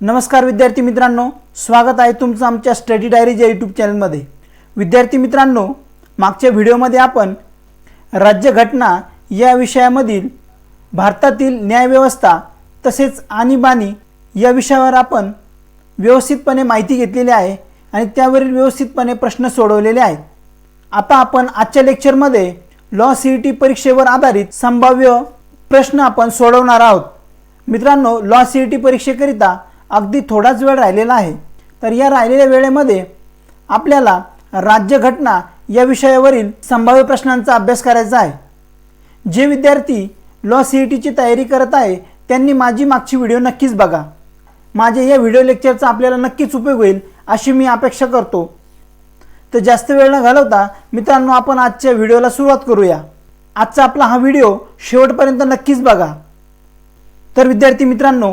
नमस्कार विद्यार्थी मित्रांनो स्वागत आहे तुमचं आमच्या स्टडी डायरीज या यूट्यूब चॅनलमध्ये. विद्यार्थी मित्रांनो मागच्या व्हिडिओमध्ये आपण राज्यघटना या विषयामधील भारतातील न्यायव्यवस्था तसेच आणीबाणी या विषयावर आपण व्यवस्थितपणे माहिती घेतलेली आहे आणि त्यावरील व्यवस्थितपणे प्रश्न सोडवलेले आहेत. आता आपण आजच्या लेक्चरमध्ये लॉ सी ई टी परीक्षेवर आधारित संभाव्य प्रश्न आपण सोडवणार आहोत. मित्रांनो लॉ सी ई टी परीक्षेकरिता अगदी थोडाच वेळ राहिलेला आहे. तर या राहिलेल्या वेळेमध्ये आपल्याला राज्यघटना या विषयावरील संभाव्य प्रश्नांचा अभ्यास करायचा आहे. जे विद्यार्थी लॉ सी ई टीची तयारी करत आहे त्यांनी माझी मागची व्हिडिओ नक्कीच बघा. माझ्या या व्हिडिओ लेक्चरचा आपल्याला नक्कीच उपयोग होईल अशी मी अपेक्षा करतो. तर जास्त वेळ न घालवता मित्रांनो आपण आजच्या व्हिडिओला सुरुवात करूया. आजचा आपला हा व्हिडिओ शेवटपर्यंत नक्कीच बघा. तर विद्यार्थी मित्रांनो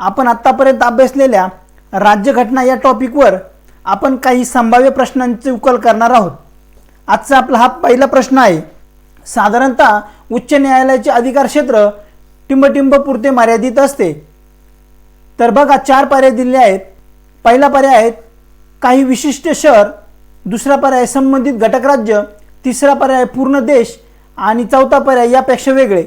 आपण आत्तापर्यंत अभ्यासलेल्या राज्यघटना या टॉपिकवर आपण काही संभाव्य प्रश्नांचे उकल करणार आहोत. आजचा आपला हा पहिला प्रश्न आहे. साधारणतः उच्च न्यायालयाचे अधिकार क्षेत्र टिंबटिंबपुरते मर्यादित असते. तर बघा चार पर्याय दिले आहेत. पहिला पर्याय आहे काही विशिष्ट शहर दुसरा पर्याय संबंधित घटक राज्य तिसरा पर्याय पूर्ण देश आणि चौथा पर्याय यापेक्षा वेगळे.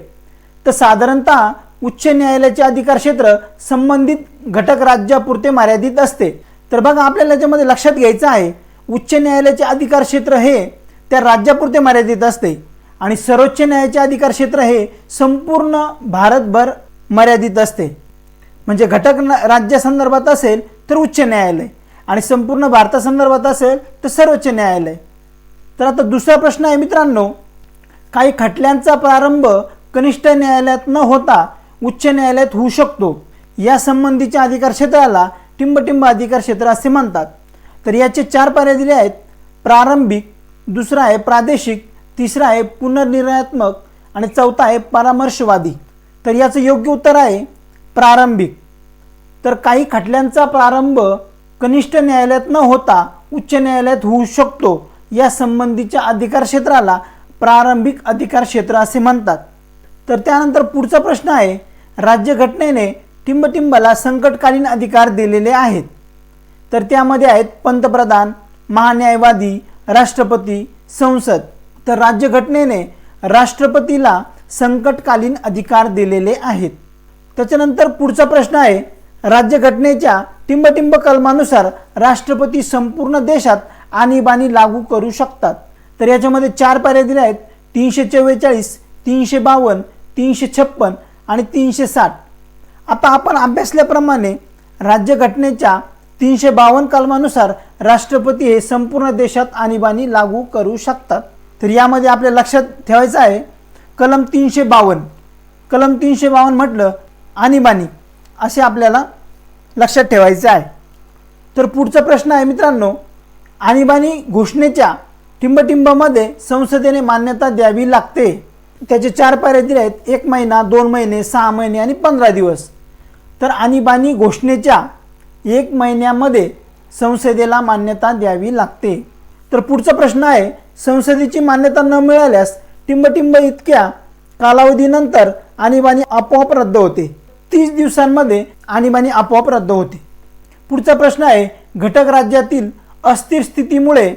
तर साधारणतः उच्च न्यायालयाचे अधिकार क्षेत्र संबंधित घटक राज्यापुरते मर्यादित असते. तर बघा आपल्याला याच्यामध्ये लक्षात घ्यायचं आहे उच्च न्यायालयाचे अधिकार क्षेत्र हे त्या राज्यापुरते मर्यादित असते आणि सर्वोच्च न्यायालयाचे अधिकार क्षेत्र हे संपूर्ण भारतभर मर्यादित असते. म्हणजे घटक न- राज्यासंदर्भात असेल तर उच्च न्यायालय आणि संपूर्ण भारतासंदर्भात असेल तर सर्वोच्च न्यायालय. तर आता दुसरा प्रश्न आहे मित्रांनो काही खटल्यांचा प्रारंभ कनिष्ठ न्यायालयात न होता उच्च न्यायालयात होऊ शकतो. या संबंधीच्या अधिकार क्षेत्राला टिंबटिंब अधिकार क्षेत्र असे म्हणतात. तर याचे चार पर्याय दिले आहेत. प्रारंभिक दुसरा आहे प्रादेशिक तिसरा आहे पुनर्निर्णयात्मक आणि चौथा आहे परामर्शवादी. तर याचं योग्य उत्तर आहे प्रारंभिक. तर काही खटल्यांचा प्रारंभ कनिष्ठ न्यायालयात न होता उच्च न्यायालयात होऊ शकतो. या संबंधीच्या अधिकार क्षेत्राला प्रारंभिक अधिकार क्षेत्र असे म्हणतात. तर त्यानंतर पुढचा प्रश्न आहे राज्यघटनेने टिंबटिंबला संकटकालीन अधिकार दिलेले आहेत. तर त्यामध्ये आहेत पंतप्रधान महान्यायवादी राष्ट्रपती संसद. तर राज्यघटनेने राष्ट्रपतीला संकटकालीन अधिकार दिलेले आहेत. त्याच्यानंतर पुढचा प्रश्न आहे राज्यघटनेच्या टिंबटिंब कलमानुसार राष्ट्रपती संपूर्ण देशात आणीबाणी लागू करू शकतात. तर याच्यामध्ये चार पर्याय दिले आहेत तीनशे चव्वेचाळीस तीनशे बावन्न तीनशे छप्पन आणि तीनशे साठ. आता आपण अभ्यासल्याप्रमाणे राज्यघटनेच्या तीनशे बावन्न कलमानुसार राष्ट्रपती हे संपूर्ण देशात आणीबाणी लागू करू शकतात. तर यामध्ये आपल्या लक्षात ठेवायचं आहे कलम तीनशे बावन्न. कलम तीनशे बावन्न म्हटलं आणीबाणी असे आपल्याला लक्षात ठेवायचं आहे. तर पुढचा प्रश्न आहे मित्रांनो आणीबाणी घोषणेच्या टिंबटिंबमध्ये संसदेने मान्यता द्यावी लागते. त्याचे चार पायऱ्या दिल्या आहेत. एक महिना दोन महिने सहा महिने आणि पंधरा दिवस. तर आणीबाणी घोषणेच्या एक महिन्यामध्ये संसदेला मान्यता द्यावी लागते. तर पुढचा प्रश्न आहे संसदेची मान्यता न मिळाल्यास टिंबटिंब इतक्या कालावधीनंतर आणीबाणी आपोआप रद्द होते. तीस दिवसांमध्ये आणीबाणी आपोआप रद्द होते. पुढचा प्रश्न आहे घटक राज्यातील अस्थिर स्थितीमुळे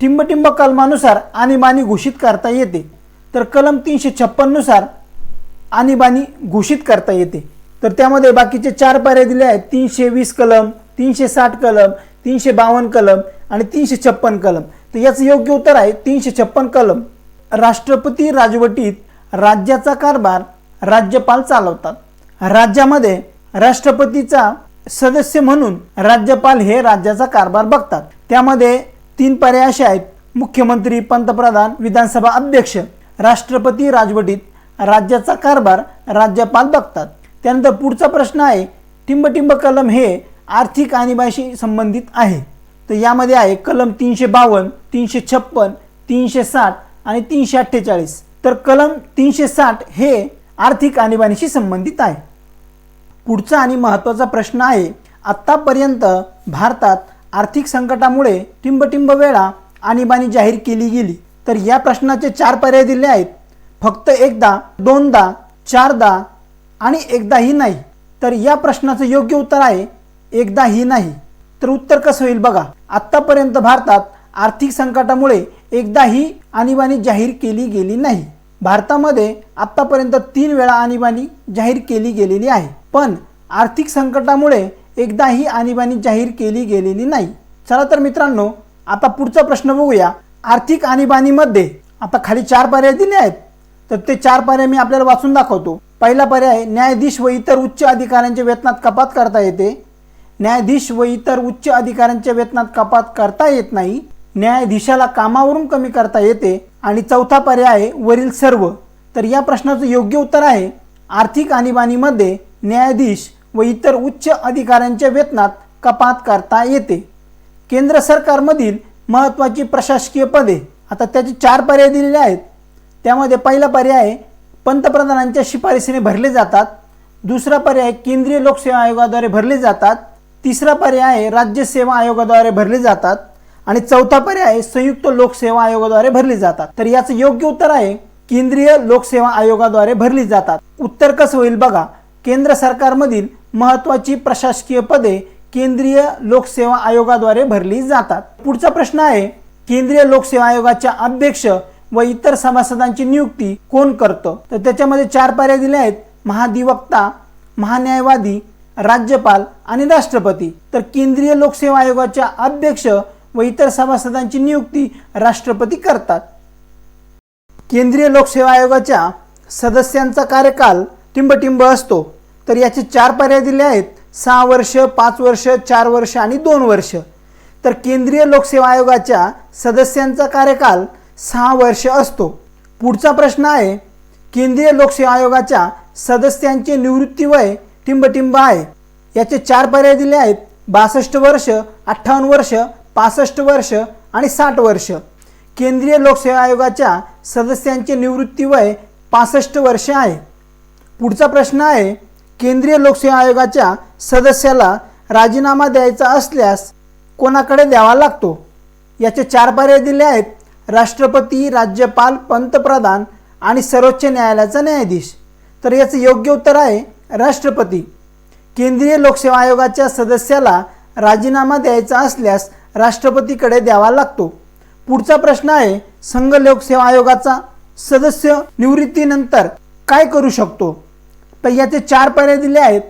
टिंबटिंब कलमानुसार आणीबाणी घोषित करता येते. तर कलम तीनशे छप्पननुसार आणीबाणी घोषित करता येते. तर त्यामध्ये बाकीचे चार पर्याय दिले आहेत. तीनशे वीस कलम तीनशे साठ कलम तीनशे बावन्न कलम आणि तीनशे छप्पन कलम. तर याचं योग्य उत्तर आहे तीनशे छप्पन कलम. राष्ट्रपती राजवटीत राज्याचा कारभार राज्यपाल चालवतात. राज्यामध्ये राष्ट्रपतीचा सदस्य म्हणून राज्यपाल हे राज्याचा कारभार बघतात. त्यामध्ये तीन पर्याय असे आहेत. मुख्यमंत्री पंतप्रधान विधानसभा अध्यक्ष. राष्ट्रपती राजवटीत राज्याचा कारभार राज्यपाल बघतात. त्यानंतर पुढचा प्रश्न आहे टिंबटिंब कलम हे आर्थिक आणीबाणीशी संबंधित आहे. तर यामध्ये आहे कलम तीनशे बावन्न तीनशे छप्पन तीनशे साठ आणि तीनशे अठ्ठेचाळीस. तर कलम तीनशे साठ हे आर्थिक आणीबाणीशी संबंधित आहे. पुढचा आणि महत्त्वाचा प्रश्न आहे आत्तापर्यंत भारतात आर्थिक संकटामुळे टिंबटिंब वेळा आणीबाणी जाहीर केली गेली. तर या प्रश्नाचे चार पर्याय दिले आहेत. फक्त एकदा दोनदा चारदा आणि एकदाही नाही. तर या प्रश्नाचं योग्य उत्तर आहे एकदाही नाही. तर उत्तर कसं होईल बघा. आत्तापर्यंत भारतात आर्थिक संकटामुळे एकदाही आणीबाणी जाहीर केली गेली नाही. भारतामध्ये आत्तापर्यंत तीन वेळा आणीबाणी जाहीर केली गेलेली आहे. पण आर्थिक संकटामुळे एकदाही आणीबाणी जाहीर केली गेलेली नाही. चला तर मित्रांनो आता पुढचा प्रश्न बघूया. आर्थिक आणीबाणीमध्ये आता खाली चार पर्याय दिले आहेत. तर ते चार पर्याय मी आपल्याला वाचून दाखवतो. पहिला पर्याय न्यायाधीश व इतर उच्च अधिकाऱ्यांच्या वेतनात कपात करता येते. न्यायाधीश व इतर उच्च अधिकाऱ्यांच्या वेतनात कपात करता येत नाही. न्यायाधीशाला कामावरून कमी करता येते. आणि चौथा पर्याय आहे वरील सर्व. तर या प्रश्नाचं योग्य उत्तर आहे आर्थिक आणीबाणीमध्ये न्यायाधीश व इतर उच्च अधिकाऱ्यांच्या वेतनात कपात करता येते. केंद्र सरकारमधील महत्त्वाची प्रशासकीय पदे. आता त्याचे चार पर्याय दिलेले आहेत. त्यामध्ये पहिला पर्याय आहे, पंतप्रधानांच्या शिफारसीने भरले जातात. दुसरा पर्याय केंद्रीय लोकसेवा आयोगाद्वारे भरले जातात. तिसरा पर्याय आहे, राज्य सेवा आयोगाद्वारे भरले जातात. आणि चौथा पर्याय संयुक्त लोकसेवा आयोगाद्वारे भरली जातात. तर याचं योग्य उत्तर आहे केंद्रीय लोकसेवा आयोगाद्वारे भरली जातात. उत्तर कसं होईल बघा केंद्र सरकारमधील महत्त्वाची प्रशासकीय पदे केंद्रीय लोकसेवा आयोगाद्वारे भरली जातात. पुढचा प्रश्न आहे केंद्रीय लोकसेवा आयोगाच्या अध्यक्ष व इतर सभासदांची नियुक्ती कोण करतं? तर त्याच्यामध्ये चार पर्याय दिले आहेत. महाधिवक्ता महान्यायवादी राज्यपाल आणि राष्ट्रपती. तर केंद्रीय लोकसेवा आयोगाच्या अध्यक्ष व इतर सभासदांची नियुक्ती राष्ट्रपती करतात. केंद्रीय लोकसेवा आयोगाच्या सदस्यांचा कार्यकाल टिंबटिंब असतो. तर याचे चार पर्याय दिले आहेत. सहा वर्ष पाच वर्ष चार वर्ष आणि दोन वर्ष. तर केंद्रीय लोकसेवा आयोगाच्या सदस्यांचा कार्यकाल सहा वर्ष असतो. पुढचा प्रश्न आहे केंद्रीय लोकसेवा आयोगाच्या सदस्यांचे निवृत्ती वय टिंबटिंब आहे. याचे चार पर्याय दिले आहेत. बासष्ट वर्ष अठ्ठावन्न वर्ष पासष्ट वर्ष आणि साठ वर्ष. केंद्रीय लोकसेवा आयोगाच्या सदस्यांचे निवृत्ती वय पासष्ट वर्ष आहे. पुढचा प्रश्न आहे केंद्रीय लोकसेवा आयोगाच्या सदस्याला राजीनामा द्यायचा असल्यास कोणाकडे द्यावा लागतो? याचे चार पर्याय दिले आहेत. राष्ट्रपती राज्यपाल पंतप्रधान आणि सर्वोच्च न्यायालयाचा न्यायाधीश. तर याचं योग्य उत्तर आहे राष्ट्रपती. केंद्रीय लोकसेवा आयोगाच्या सदस्याला राजीनामा द्यायचा असल्यास राष्ट्रपतीकडे द्यावा लागतो. पुढचा प्रश्न आहे संघ लोकसेवा आयोगाचा सदस्य निवृत्तीनंतर काय करू शकतो? तर याचे चार पर्याय दिले आहेत.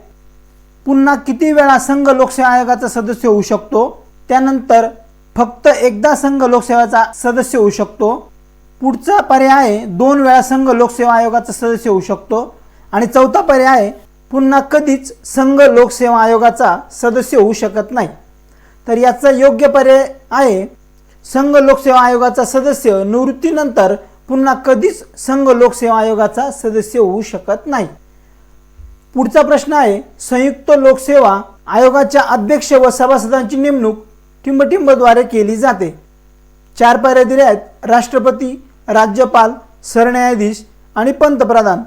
पुन्हा किती वेळा संघ लोकसेवा आयोगाचा सदस्य होऊ शकतो? त्यानंतर फक्त एकदा संघ लोकसेवाचा सदस्य होऊ शकतो. पुढचा पर्याय आहे दोन वेळा संघ लोकसेवा आयोगाचा सदस्य होऊ शकतो. आणि चौथा पर्याय आहे पुन्हा कधीच संघ लोकसेवा आयोगाचा सदस्य होऊ शकत नाही. तर याचा योग्य पर्याय आहे संघ लोकसेवा आयोगाचा सदस्य निवृत्तीनंतर पुन्हा कधीच संघ लोकसेवा आयोगाचा सदस्य होऊ शकत नाही. पुढचा प्रश्न आहे संयुक्त लोकसेवा आयोगाच्या अध्यक्ष व सभासदांची नेमणूक टिंबटिंबद्वारे केली जाते. चार पर्याय दिले आहेत राष्ट्रपती राज्यपाल सरन्यायाधीश आणि पंतप्रधान.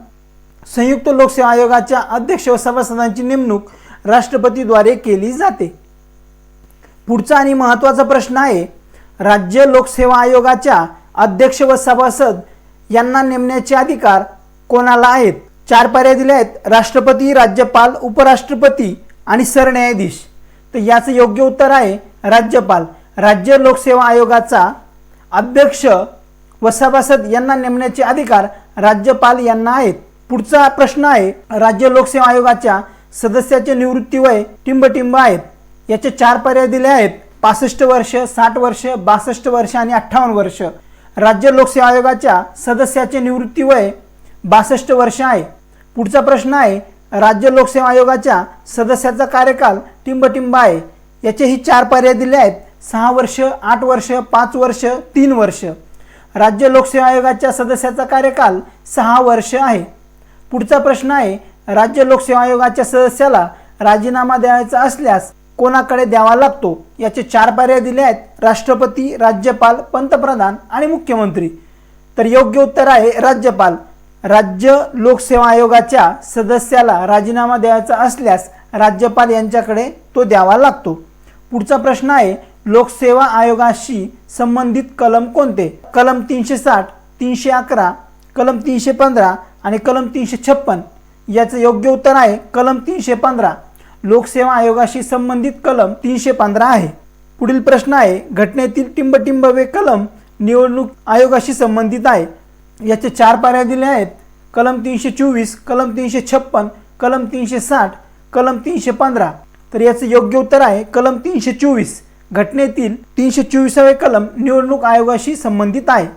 संयुक्त लोकसेवा आयोगाच्या अध्यक्ष व सभासदांची नेमणूक राष्ट्रपतीद्वारे केली जाते. पुढचा आणि महत्त्वाचा प्रश्न आहे राज्य लोकसेवा आयोगाच्या अध्यक्ष व सभासद यांना नेमण्याचे अधिकार कोणाला आहेत? चार पर्याय दिले आहेत. राष्ट्रपती राज्यपाल उपराष्ट्रपती आणि सरन्यायाधीश. तर याचं योग्य उत्तर आहे राज्यपाल. राज्य लोकसेवा आयोगाचा अध्यक्ष व सभासद यांना नेमण्याचे अधिकार राज्यपाल यांना आहेत. पुढचा प्रश्न आहे राज्य लोकसेवा आयोगाच्या सदस्याचे निवृत्ती वय टिंबटिंब आहेत. याचे चार पर्याय दिले आहेत. पासष्ट वर्ष साठ वर्ष बासष्ट वर्ष आणि अठ्ठावन्न वर्ष. राज्य लोकसेवा आयोगाच्या सदस्याचे निवृत्ती वय बासष्ट वर्ष आहे. पुढचा प्रश्न आहे राज्य लोकसेवा आयोगाच्या सदस्याचा कार्यकाल टिंबटिंब आहे. याचेही चार पर्याय दिले आहेत. सहा वर्ष आठ वर्ष पाच वर्ष तीन वर्ष. राज्य लोकसेवा आयोगाच्या सदस्याचा कार्यकाल सहा वर्ष आहे. पुढचा प्रश्न आहे राज्य लोकसेवा आयोगाच्या सदस्याला राजीनामा द्यायचा असल्यास कोणाकडे द्यावा लागतो? याचे चार पर्याय दिले आहेत. राष्ट्रपती राज्यपाल पंतप्रधान आणि मुख्यमंत्री. तर योग्य उत्तर आहे राज्यपाल. राज्य लोकसेवा आयोगाच्या सदस्याला राजीनामा द्यायचा असल्यास राज्यपाल यांच्याकडे तो द्यावा लागतो. पुढचा प्रश्न आहे लोकसेवा आयोगाशी संबंधित कलम कोणते? कलम तीनशे साठ तीनशे अकरा कलम तीनशे पंधरा आणि कलम तीनशे छप्पन याचं योग्य उत्तर आहे कलम तीनशे पंधरा लोकसेवा आयोगाशी संबंधित कलम तीनशे पंधरा आहे. पुढील प्रश्न आहे घटनेतील टिंबटिंबवे कलम निवडणूक आयोगाशी संबंधित आहे. याचे चार पाऱ्या दिले आहेत. कलम तीनशे चोवीस कलम तीनशे छप्पन कलम तीनशे साठ कलम तीनशे पंधरा. तर याचं योग्य उत्तर आहे कलम तीनशे चोवीस. घटनेतील तीनशे चोवीसावे कलम निवडणूक आयोगाशी संबंधित आहे.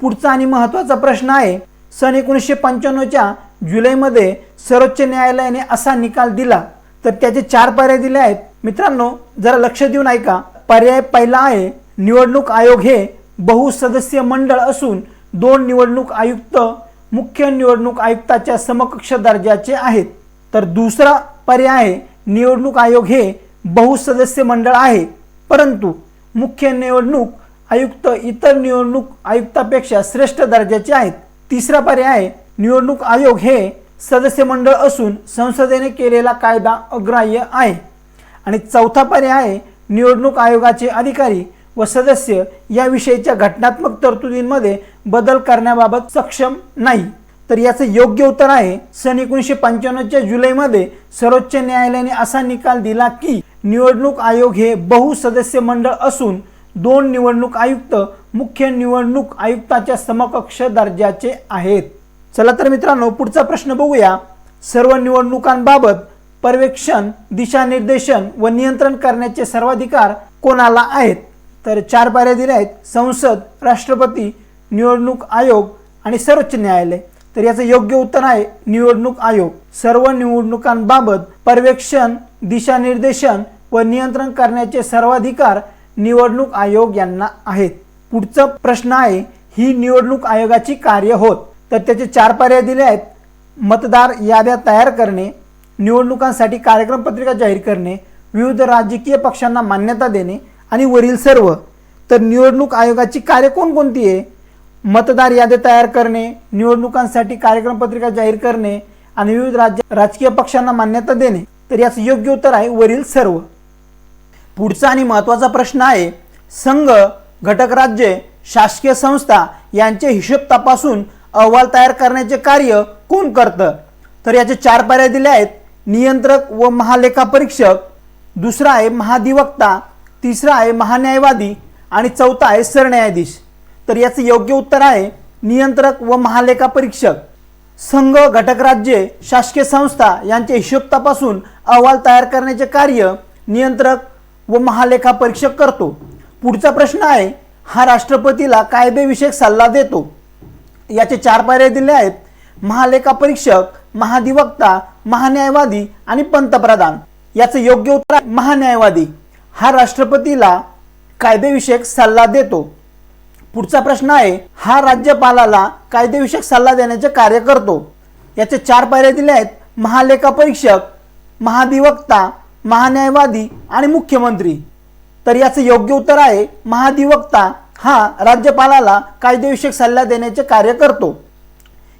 पुढचा आणि महत्त्वाचा प्रश्न आहे सन एकोणीसशे पंच्याण्णवच्या जुलैमध्ये सर्वोच्च न्यायालयाने असा निकाल दिला. तर त्याचे चार पर्याय दिले आहेत. मित्रांनो जरा लक्ष देऊन ऐका. पर्याय पहिला आहे निवडणूक आयोग हे बहुसदस्यीय मंडळ असून दोन निवडणूक आयुक्त मुख्य निवडणूक आयुक्ताच्या समकक्ष दर्जाचे आहेत. तर दुसरा पर्याय आहे निवडणूक आयोग हे बहुसदस्य मंडळ आहे. परंतु मुख्य निवडणूक आयुक्त इतर निवडणूक आयुक्तापेक्षा श्रेष्ठ दर्जाचे आहेत. तिसरा पर्याय आहे निवडणूक आयोग हे सदस्य मंडळ असून संसदेने केलेला कायदा अग्राह्य आहे. आणि चौथा पर्याय आहे निवडणूक आयोगाचे अधिकारी व सदस्य याविषयीच्या घटनात्मक तरतुदींमध्ये बदल करण्याबाबत सक्षम नाही. तर याचं योग्य उत्तर आहे सन एकोणीसशे पंच्याण्णवच्या जुलैमध्ये सर्वोच्च न्यायालयाने असा निकाल दिला की निवडणूक आयोग हे बहुसदस्य मंडळ असून दोन निवडणूक आयुक्त मुख्य निवडणूक आयुक्ताच्या समकक्ष दर्जाचे आहेत. चला तर मित्रांनो पुढचा प्रश्न बघूया. सर्व निवडणुकांबाबत पर्यवेक्षण दिशानिर्देशन व नियंत्रण करण्याचे सर्वाधिकार कोणाला आहेत? तर चार पायऱ्या दिल्या आहेत. संसद राष्ट्रपती निवडणूक आयोग आणि सर्वोच्च न्यायालय. तर याचं योग्य उत्तर आहे निवडणूक आयोग. सर्व निवडणुकांबाबत पर्यवेक्षण दिशानिर्देशन व नियंत्रण करण्याचे सर्वाधिकार निवडणूक आयोग यांना आहेत. पुढचा प्रश्न आहे ही निवडणूक आयोगाची कार्य होत. तर त्याचे चार पर्याय दिले आहेत. मतदार याद्या तयार करणे निवडणुकांसाठी कार्यक्रम पत्रिका जाहीर करणे विविध राजकीय पक्षांना मान्यता देणे आणि वरील सर्व तर निवडणूक आयोगाची कार्य कोणकोणती आहे? मतदार याद्या तयार करणे निवडणुकांसाठी कार्यक्रम पत्रिका जाहीर करणे आणि विविध राज्य राजकीय पक्षांना मान्यता देणे तर याचं योग्य उत्तर आहे वरील सर्व. पुढचा आणि महत्त्वाचा प्रश्न आहे संघ घटक राज्ये शासकीय संस्था यांचे हिशोब तपासून अहवाल तयार करण्याचे कार्य कोण करतं? तर याचे चार पर्याय दिले आहेत नियंत्रक व महालेखा परीक्षक दुसरा आहे महाधिवक्ता. तिसरा आहे महान्यायवादी आणि चौथा आहे सरन्यायाधीश. तर याचं योग्य उत्तर आहे नियंत्रक व महालेखा परीक्षक संघ घटक राज्ये शासकीय संस्था यांच्या हिशोब तपासून अहवाल तयार करण्याचे कार्य नियंत्रक व महालेखा परीक्षक करतो. पुढचा प्रश्न आहे हा राष्ट्रपतीला कायदेविषयक सल्ला देतो. याचे चार पर्याय दिले आहेत. महालेखा परीक्षक महाधिवक्ता महान्यायवादी आणि पंतप्रधान. याचं योग्य उत्तर महान्यायवादी. हा राष्ट्रपतीला कायदेविषयक सल्ला देतो. पुढचा प्रश्न आहे हा राज्यपालाला कायदेविषयक सल्ला देण्याचे कार्य करतो. याचे चार पायऱ्या दिल्या आहेत महालेखा परीक्षक महाधिवक्ता महान्यायवादी आणि मुख्यमंत्री. तर याचं योग्य उत्तर आहे महाधिवक्ता हा राज्यपालाला कायदेविषयक सल्ला देण्याचे कार्य करतो.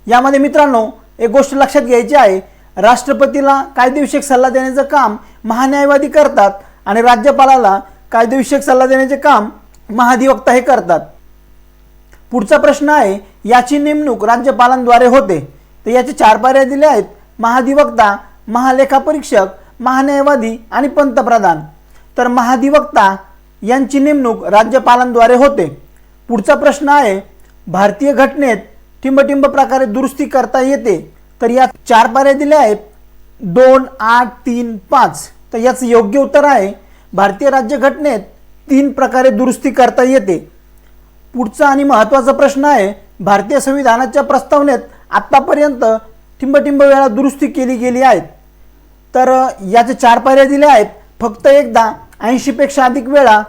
यामध्ये मित्रांनो एक गोष्ट लक्षात घ्यायची आहे राष्ट्रपतीला कायदेविषयक सल्ला देण्याचं काम महान्यायवादी करतात आणि राज्यपालाला कायदेविषयक सल्ला देण्याचे काम महाधिवक्ता हे करतात. पुढचा प्रश्न आहे याची नेमणूक राज्यपालांद्वारे होते. तर याचे चार पर्याय दिले आहेत महाधिवक्ता महालेखापरीक्षक महान्यायवादी आणि पंतप्रधान. तर महाधिवक्ता यांची नेमणूक राज्यपालांद्वारे होते. पुढचा प्रश्न आहे भारतीय घटनेत टिंबटिंब प्रकारे दुरुस्ती करता येते. तर यात चार पर्याय दिले आहेत दोन आठ तीन पाच. तर याचं योग्य उत्तर आहे भारतीय राज्यघटनेत तीन प्रकारे दुरुस्ती करता येते. पुढचा आणि महत्त्वाचा प्रश्न आहे भारतीय संविधानाच्या प्रस्तावनेत आत्तापर्यंत टिंबटिंब वेळा दुरुस्ती केली गेली आहेत. तर याचे चार पर्याय दिले आहेत. फक्त एकदा ऐंशीपेक्षा अधिक वेळा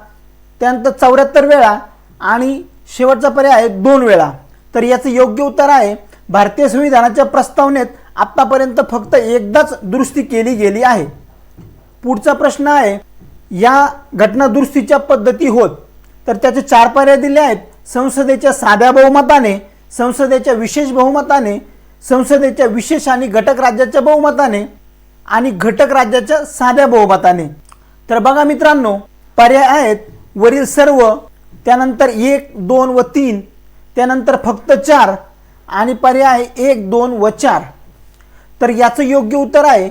त्यानंतर चौऱ्याहत्तर वेळा आणि शेवटचा पर्याय आहे दोन वेळा. तर याचं योग्य उत्तर आहे भारतीय संविधानाच्या प्रस्तावनेत आत्तापर्यंत फक्त एकदाच दुरुस्ती केली गेली आहे. पुढचा प्रश्न आहे या घटना दुरुस्तीच्या पद्धती होत तर त्याचे चार पर्याय दिले आहेत. संसदेच्या साध्या बहुमताने संसदेच्या विशेष बहुमताने संसदेच्या विशेष आणि घटक राज्याच्या बहुमताने आणि घटक राज्याच्या साध्या बहुमताने. तर बघा मित्रांनो पर्याय आहेत वरील सर्व त्यानंतर एक दोन व तीन त्यानंतर फक्त चार आणि पर्याय एक दोन व चार. तर याचं योग्य उत्तर आहे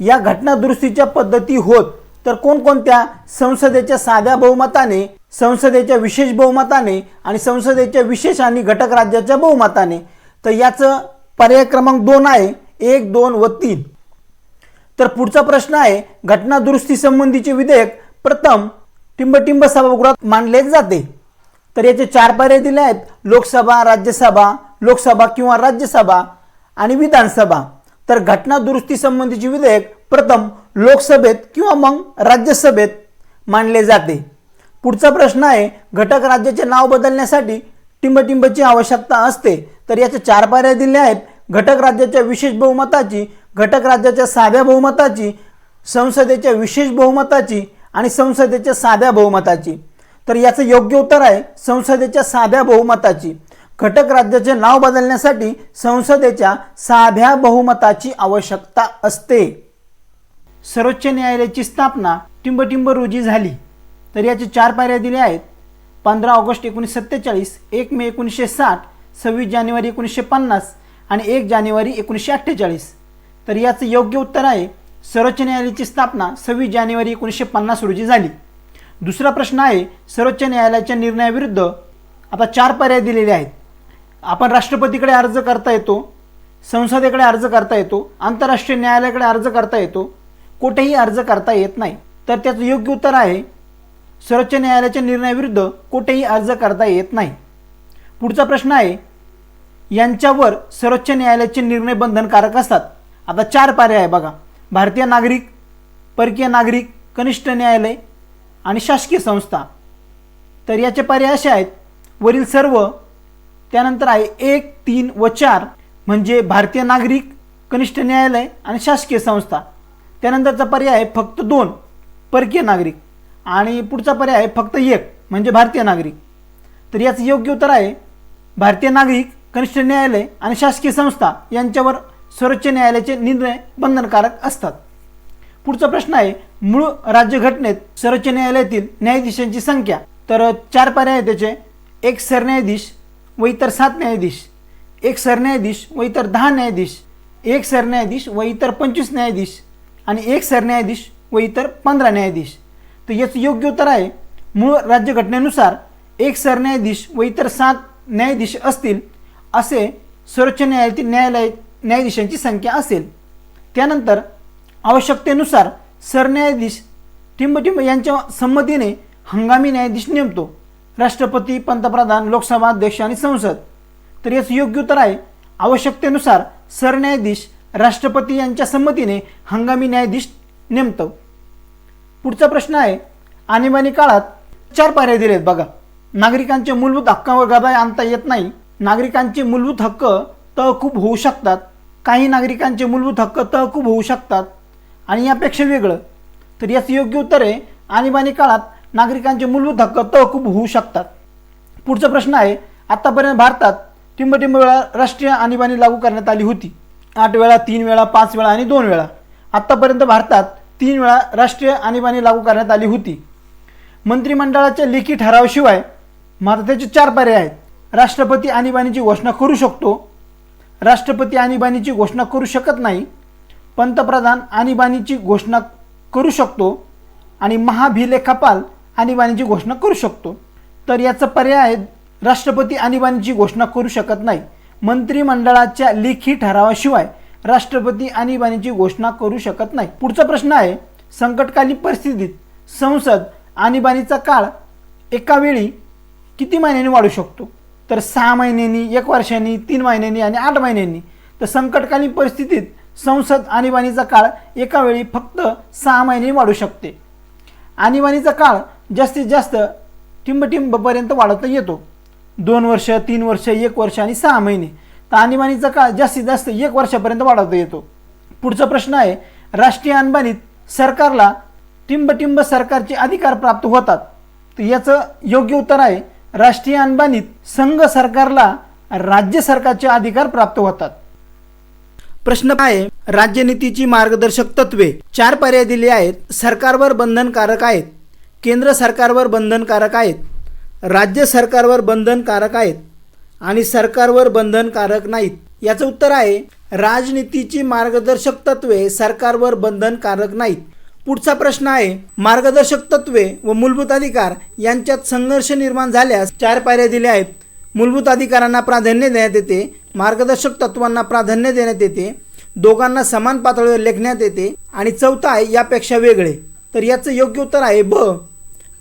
या घटनादुरुस्तीच्या पद्धती होत तर कोणकोणत्या? संसदेच्या साध्या बहुमताने संसदेच्या विशेष बहुमताने आणि संसदेच्या विशेष आणि घटक राज्याच्या बहुमताने. तर याचं पर्याय क्रमांक दोन आहे एक दोन व तीन. तर पुढचा प्रश्न आहे घटनादुरुस्ती संबंधीचे विधेयक प्रथम टिंबटिंब सभागृहात मांडले जाते. तर याचे चार पर्याय दिले आहेत लोकसभा राज्यसभा लोकसभा किंवा राज्यसभा आणि विधानसभा. तर घटना दुरुस्ती संबंधीचे विधेयक प्रथम लोकसभेत किंवा मग राज्यसभेत मांडले जाते. पुढचा प्रश्न आहे घटक राज्याचे नाव बदलण्यासाठी टिंबटिंबची आवश्यकता असते. तर याचे चार पर्याय दिले आहेत. घटक राज्याच्या विशेष बहुमताची घटक राज्याच्या साध्या बहुमताची संसदेच्या विशेष बहुमताची आणि संसदेच्या साध्या बहुमताची. तर याचं योग्य उत्तर आहे संसदेच्या साध्या बहुमताची. घटक राज्याचे नाव बदलण्यासाठी संसदेच्या साध्या बहुमताची आवश्यकता असते. सर्वोच्च न्यायालयाची स्थापना टिंबटिंब रोजी झाली. तर याचे चार पायऱ्या दिल्या आहेत. पंधरा ऑगस्ट एकोणीसशे सत्तेचाळीस एक मे एकोणीसशे साठ सव्वीस जानेवारी एकोणीसशे पन्नास आणि एक जानेवारी एकोणीसशे अठ्ठेचाळीस. तर याचं योग्य उत्तर आहे सर्वोच्च न्यायालयाची स्थापना सव्वीस जानेवारी एकोणीसशे पन्नास रोजी झाली. दुसरा प्रश्न आहे सर्वोच्च न्यायालयाच्या निर्णयाविरुद्ध आता चार पर्याय दिलेले आहेत. आपण राष्ट्रपतीकडे अर्ज करता येतो संसदेकडे अर्ज करता येतो आंतरराष्ट्रीय न्यायालयाकडे अर्ज करता येतो कुठेही अर्ज करता येत नाही. तर त्याचं योग्य उत्तर आहे सर्वोच्च न्यायालयाच्या निर्णयाविरुद्ध कुठेही अर्ज करता येत नाही. पुढचा प्रश्न आहे यांच्यावर सर्वोच्च न्यायालयाचे निर्णय बंधनकारक असतात. आता चार पर्याय आहे बघा. भारतीय नागरिक परकीय नागरिक कनिष्ठ न्यायालय आणि शासकीय संस्था. तर याचे पर्याय असे आहेत वरील सर्व त्यानंतर आहे एक तीन व चार म्हणजे भारतीय नागरिक कनिष्ठ न्यायालय आणि शासकीय संस्था. त्यानंतरचा पर्याय आहे फक्त दोन परकीय नागरिक. आणि पुढचा पर्याय आहे फक्त एक म्हणजे भारतीय नागरिक. तर याचं योग्य उत्तर आहे भारतीय नागरिक कनिष्ठ न्यायालय आणि शासकीय संस्था यांच्यावर सर्वोच्च न्यायालयाचे निर्णय बंधनकारक असतात. पुढचा प्रश्न आहे मूळ राज्यघटनेत सर्वोच्च न्यायालयातील न्यायाधीशांची संख्या. तर चार पर्याय आहे त्याचे. एक सरन्यायाधीश व इतर सात न्यायाधीश एक सरन्यायाधीश व इतर दहा न्यायाधीश एक सरन्यायाधीश व इतर पंचवीस न्यायाधीश आणि एक सरन्यायाधीश व इतर पंधरा न्यायाधीश. तर याचं योग्य उत्तर आहे मूळ राज्यघटनेनुसार एक सरन्यायाधीश व इतर सात न्यायाधीश असतील असे सर्वोच्च न्यायालयातील न्यायालय न्यायाधीशांची संख्या असेल. त्यानंतर आवश्यकतेनुसार सरन्यायाधीश टिंबटिंब यांच्या संमतीने हंगामी न्यायाधीश नेमतो. राष्ट्रपती पंतप्रधान लोकसभा अध्यक्ष आणि संसद. तर याचं योग्य उत्तर आहे आवश्यकतेनुसार सरन्यायाधीश राष्ट्रपती यांच्या संमतीने हंगामी न्यायाधीश नेमतो. पुढचा प्रश्न आहे आणीबाणी काळात चार पर्याय दिलेत बघा. नागरिकांच्या मूलभूत हक्कांवर गदा आणता येत नाही. नागरिकांचे मूलभूत हक्क तहकूब होऊ शकतात. काही नागरिकांचे मूलभूत हक्क तहकूब होऊ शकतात. आणि यापेक्षा वेगळं. तर याचं योग्य उत्तर आहे आणीबाणी काळात नागरिकांचे मूलभूत हक्क तहकूब होऊ शकतात. पुढचा प्रश्न आहे आतापर्यंत भारतात टिंबटिंब वेळा राष्ट्रीय आणीबाणी लागू करण्यात आली होती. आठ वेळा तीन वेळा पाच वेळा आणि दोन वेळा. आत्तापर्यंत भारतात तीन वेळा राष्ट्रीय आणीबाणी लागू करण्यात आली होती. मंत्रिमंडळाच्या लेखी ठरावाशिवाय मात्र त्याचे चार पर्याय आहेत. राष्ट्रपती आणीबाणीची घोषणा करू शकतो. राष्ट्रपती आणीबाणीची घोषणा करू शकत नाही. पंतप्रधान आणीबाणीची घोषणा करू शकतो. आणि महाभिलेखापाल आणीबाणीची घोषणा करू शकतो. तर याचा पर्याय आहे राष्ट्रपती आणीबाणीची घोषणा करू शकत नाही. मंत्रिमंडळाच्या लेखी ठरावाशिवाय राष्ट्रपती आणीबाणीची घोषणा करू शकत नाही. पुढचा प्रश्न आहे संकटकालीन परिस्थितीत संसद आणीबाणीचा काळ एका वेळी किती महिन्यांनी वाढू शकतो? तर सहा महिन्यांनी एक वर्षांनी तीन महिन्यांनी आणि आठ महिन्यांनी. तर संकटकालीन परिस्थितीत संसद आणीबाणीचा काळ एका वेळी फक्त सहा महिने वाढू शकते. आणीबाणीचा काळ जास्तीत जास्त टिंबटिंबपर्यंत वाढवता येतो. दोन वर्ष तीन वर्ष एक वर्ष आणि सहा महिने. तर आणीबाणीचा काळ जास्तीत जास्त एक वर्षापर्यंत वाढवता येतो. पुढचा प्रश्न आहे राष्ट्रीय आणबाणीत सरकारला टिंबटिंब सरकारचे अधिकार प्राप्त होतात. तर याचं योग्य उत्तर आहे राष्ट्रीय आणबाणीत संघ सरकारला राज्य सरकारचे अधिकार प्राप्त होतात. प्रश्न आहे राज्यनीतीची मार्गदर्शक तत्वे चार पर्याय दिले आहेत सरकारवर बंधनकारक आहेत. केंद्र सरकारवर बंधनकारक आहेत राज्य सरकारवर बंधनकारक आहेत आणि सरकारवर बंधनकारक नाहीत. याचं उत्तर आहे राजनीतीची मार्गदर्शक तत्वे सरकारवर बंधनकारक नाहीत. पुढचा प्रश्न आहे मार्गदर्शक तत्वे व मूलभूत अधिकार यांच्यात संघर्ष निर्माण झाल्यास चार पायऱ्या दिल्या आहेत. मूलभूत अधिकारांना प्राधान्य देण्यात येते मार्गदर्शक तत्वांना प्राधान्य देण्यात येते दोघांना समान पातळीवर लेखण्यात येते आणि चौथा आहे यापेक्षा वेगळे. तर याचं योग्य उत्तर आहे ब.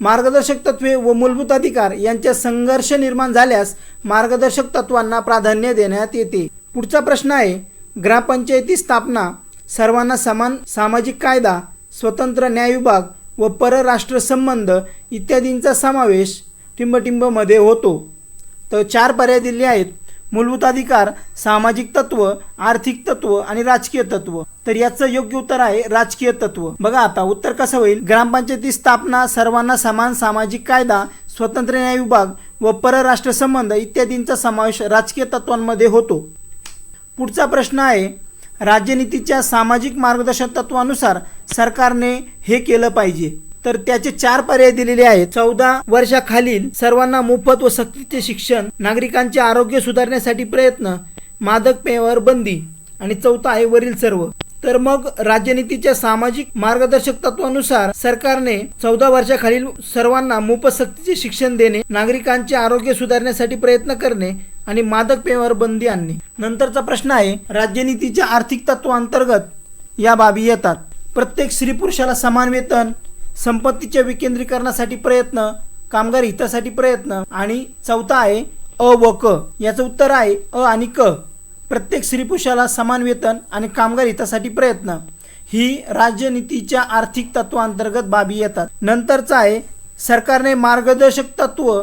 मार्गदर्शक तत्वे व मूलभूत अधिकार यांच्या संघर्ष निर्माण झाल्यास मार्गदर्शक तत्वांना प्राधान्य देण्यात येते. पुढचा प्रश्न आहे ग्रामपंचायती स्थापना सर्वांना समान सामाजिक कायदा स्वतंत्र न्याय विभाग व परराष्ट्र संबंध इत्यादींचा समावेश टिंबटिंबमध्ये होतो. तर चार पर्याय दिले आहेत. मूलभूत अधिकार सामाजिक तत्व आर्थिक तत्व आणि राजकीय तत्व. तर याचं योग्य उत्तर आहे राजकीय तत्व. बघा आता उत्तर कसं होईल? ग्रामपंचायती स्थापना सर्वांना समान सामाजिक कायदा स्वतंत्र न्याय विभाग व परराष्ट्र संबंध इत्यादींचा समावेश राजकीय तत्वांमध्ये होतो. पुढचा प्रश्न आहे राज्यनितीच्या सामाजिक मार्गदर्शक तत्वानुसार सरकारने हे केलं पाहिजे. तर त्याचे चार पर्याय दिलेले आहेत. चौदा वर्षाखालील सर्वांना मोफत व सक्तीचे शिक्षण नागरिकांचे आरोग्य सुधारण्यासाठी प्रयत्न मादक पेयावर बंदी आणि चौथा आहे वरील सर्व. तर मग राजनीतीच्या सामाजिक मार्गदर्शक तत्वानुसार सरकारने चौदा वर्षाखालील सर्वांना मोफत सक्तीचे शिक्षण देणे नागरिकांचे आरोग्य सुधारण्यासाठी प्रयत्न करणे आणि मादक पेयावर बंदी आणणे. नंतरचा प्रश्न आहे राज्यनीतीच्या आर्थिक तत्वांतर्गत या बाबी येतात. प्रत्येक स्त्री पुरुषाला समान वेतन संपत्तीच्या विकेंद्रीकरणासाठी प्रयत्न कामगार हितासाठी प्रयत्न आणि चौथा आहे अ व क. याचं उत्तर आहे अ आणि क. प्रत्येक स्त्री पुरुषाला समान वेतन आणि कामगार हितासाठी प्रयत्न. ही राजनीतीच्या आर्थिक तत्वांतर्गत बाबी येतात. नंतरचं आहे सरकारने मार्गदर्शक तत्व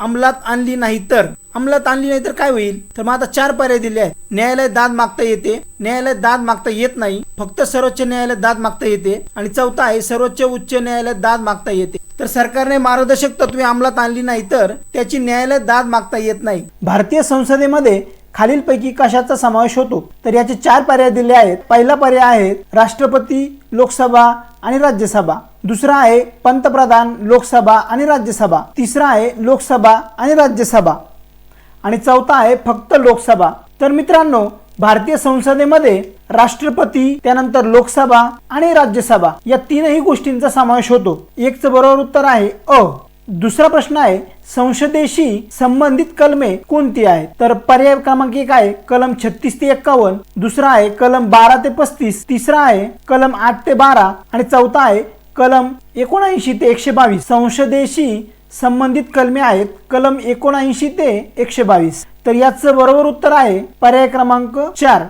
अंमलात आणली नाही तर. अंमलात आणली नाही तर काय होईल? तर मग आता चार पर्याय दिले आहेत. न्यायालय दाद मागता येते. न्यायालय दाद मागता येत नाही. फक्त सर्वोच्च न्यायालय दाद मागता येते. आणि चौथा आहे सर्वोच्च उच्च न्यायालय दाद मागता येते. तर सरकारने मार्गदर्शक तत्वे अंमलात आणली नाही तर त्याची न्यायालय दाद मागता येत नाही. भारतीय संसदेमध्ये खालीलपैकी कशाचा समावेश होतो? तर याचे चार पर्याय दिले आहेत. पहिला पर्याय आहे राष्ट्रपती लोकसभा आणि राज्यसभा. दुसरा आहे पंतप्रधान लोकसभा आणि राज्यसभा. तिसरा आहे लोकसभा आणि राज्यसभा. आणि चौथा आहे फक्त लोकसभा. तर मित्रांनो भारतीय संसदेमध्ये राष्ट्रपती त्यानंतर लोकसभा आणि राज्यसभा या तीनही गोष्टींचा समावेश होतो. एकचं बरोबर उत्तर आहे अ. दुसरा प्रश्न आहे संसदेशी संबंधित कलमे कोणती आहेत? तर पर्याय क्रमांक एक आहे कलम छत्तीस ते एक्कावन्न. दुसरा आहे कलम बारा ते पस्तीस. तिसरा आहे कलम आठ ते बारा. आणि चौथा आहे कलम एकोणऐंशी ते एकशे बावीस संसदेशी संबंधित कलमे आहेत कलम एकोणऐंशी ते एकशे बावीस तर याचं बरोबर उत्तर आहे पर्याय क्रमांक चार.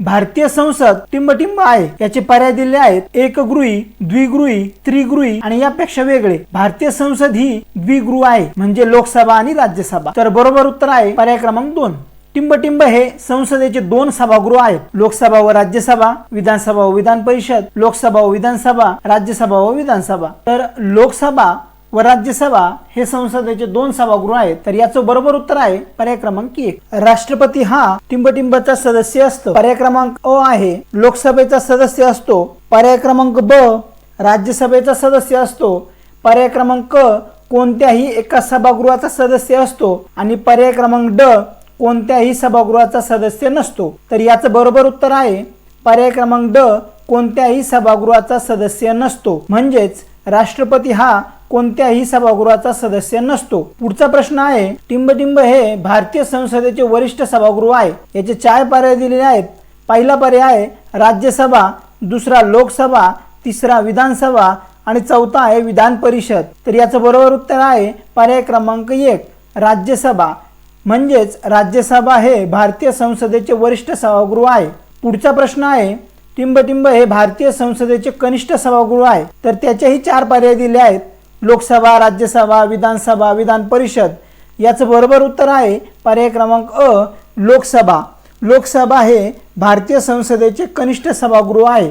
भारतीय संसद टिंबटिंब आहे. याचे पर्याय दिले आहेत. एकगृही द्विगृही त्रिगृही आणि यापेक्षा वेगळे. भारतीय संसद ही द्विगृह आहे म्हणजे लोकसभा आणि राज्यसभा. तर बरोबर उत्तर आहे पर्याय क्रमांक दोन. टिंबटिंब हे संसदेचे दोन सभागृह आहेत. लोकसभा व राज्यसभा विधानसभा व विधान परिषद लोकसभा व विधानसभा राज्यसभा व विधानसभा. तर लोकसभा व राज्यसभा हे संसदेचे दोन सभागृह आहेत तर याचं बरोबर उत्तर आहे पर्याय क्रमांक एक. राष्ट्रपती हा टिंबटिंबचा सदस्य असतो. पर्याय क्रमांक अ आहे लोकसभेचा सदस्य असतो. पर्याय क्रमांक ब राज्यसभेचा सदस्य असतो. पर्याय क्रमांक कोणत्याही एका सभागृहाचा सदस्य असतो. आणि पर्याय क्रमांक ड कोणत्याही सभागृहाचा सदस्य नसतो. तर याचं बरोबर उत्तर आहे पर्याय क्रमांक ड कोणत्याही सभागृहाचा सदस्य नसतो. म्हणजेच राष्ट्रपती हा कोणत्याही सभागृहाचा सदस्य नसतो. पुढचा प्रश्न आहे टिंबटिंब हे भारतीय संसदेचे वरिष्ठ सभागृह आहे. याचे चार पर्याय दिलेले आहेत. पहिला पर्याय आहे राज्यसभा दुसरा लोकसभा तिसरा विधानसभा आणि चौथा आहे विधान परिषद. तर याचं बरोबर उत्तर आहे पर्याय क्रमांक एक राज्यसभा. म्हणजेच राज्यसभा हे भारतीय संसदेचे वरिष्ठ सभागृह आहे. पुढचा प्रश्न आहे टिंबटिंब हे भारतीय संसदेचे कनिष्ठ सभागृह आहे. तर त्याच्याही चार पर्याय दिले आहेत. लोकसभा राज्यसभा विधानसभा विधान परिषद. याचं बरोबर उत्तर आहे पर्याय क्रमांक अ लोकसभा. लोकसभा हे भारतीय संसदेचे कनिष्ठ सभागृह आहे.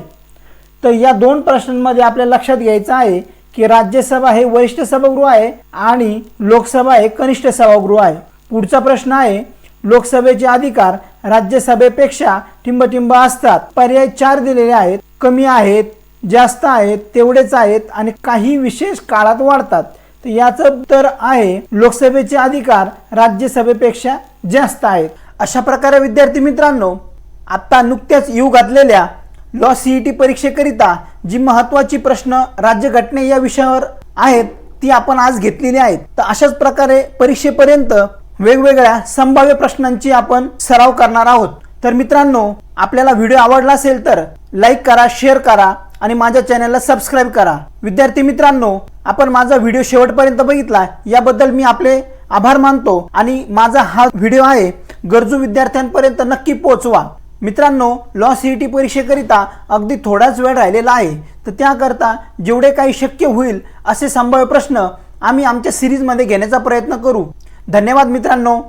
तर या दोन प्रश्नांमध्ये आपल्या लक्षात घ्यायचं आहे की राज्यसभा हे वरिष्ठ सभागृह आहे आणि लोकसभा हे कनिष्ठ सभागृह आहे. पुढचा प्रश्न आहे लोकसभेचे अधिकार राज्यसभेपेक्षा टिंबटिंब असतात. पर्याय चार दिलेले आहेत. कमी आहेत जास्त आहेत तेवढेच आहेत आणि काही विशेष काळात वाढतात. तर याचं उत्तर आहे लोकसभेचे अधिकार राज्यसभेपेक्षा जास्त आहेत. अशा प्रकारे विद्यार्थी मित्रांनो आत्ता नुकत्याच येऊ घातलेल्या लॉ सी ई टी परीक्षेकरिता जी महत्त्वाची प्रश्न राज्यघटने या विषयावर आहेत ती आपण आज घेतलेली आहेत. तर अशाच प्रकारे परीक्षेपर्यंत वेगवेगळ्या संभाव्य प्रश्नांची आपण सराव करणार आहोत. तर मित्रांनो आपल्याला व्हिडिओ आवडला असेल तर लाईक करा शेअर करा आणि माझ्या चॅनलला सबस्क्राईब करा. विद्यार्थी मित्रांनो आपण माझा व्हिडिओ शेवटपर्यंत बघितला याबद्दल मी आपले आभार मानतो आणि माझा हा व्हिडिओ आहे गरजू विद्यार्थ्यांपर्यंत नक्की पोहोचवा. मित्रांनो लॉ सी ई टी परीक्षेकरिता अगदी थोडाच वेळ राहिलेला आहे तर त्याकरता जेवढे काही शक्य होईल असे संभाव्य प्रश्न आम्ही आमच्या सिरीजमध्ये घेण्याचा प्रयत्न करू. धन्यवाद मित्रांनो.